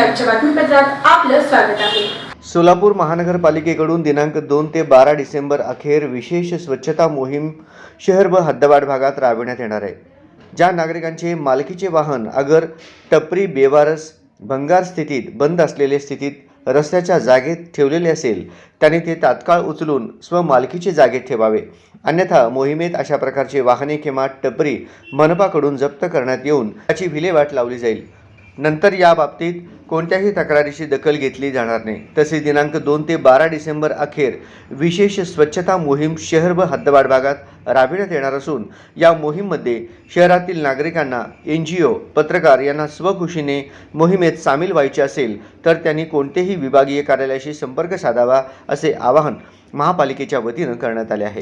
आपलं स्वागत आहे. सोलापूर महानगरपालिकेकडून दिनांक दोन ते बारा डिसेंबर अखेर विशेष स्वच्छता मोहीम शहर व हद्दवाढ भागात राबविण्यात येणार आहे. ज्या नागरिकांचे मालकीचे वाहन अगर टपरी बेवारस भंगार स्थितीत बंद असलेल्या स्थितीत रस्त्याच्या जागेत ठेवलेले असेल त्यांनी ते तात्काळ उचलून स्वमालकीचे जागेत ठेवावे. अन्यथा मोहिमेत अशा प्रकारचे वाहने किंवा टपरी मनपाकडून जप्त करण्यात येऊन त्याची विल्हेवाट लावली जाईल. नंतर या बाबतीत कोणत्याही तक्रारीची दखल घेतली जाणार नाही. तसेच दिनांक दोन ते बारा डिसेंबर अखेर विशेष स्वच्छता मोहीम शहर व हद्दवाड भागात राबविण्यात येणार असून या मोहीममध्ये शहरातील नागरिकांना एन जी ओ पत्रकार यांना स्वखुशीने मोहिमेत सामील व्हायचे असेल तर त्यांनी कोणतेही विभागीय कार्यालयाशी संपर्क साधावा असे आवाहन महापालिकेच्या वतीनं करण्यात आले आहे.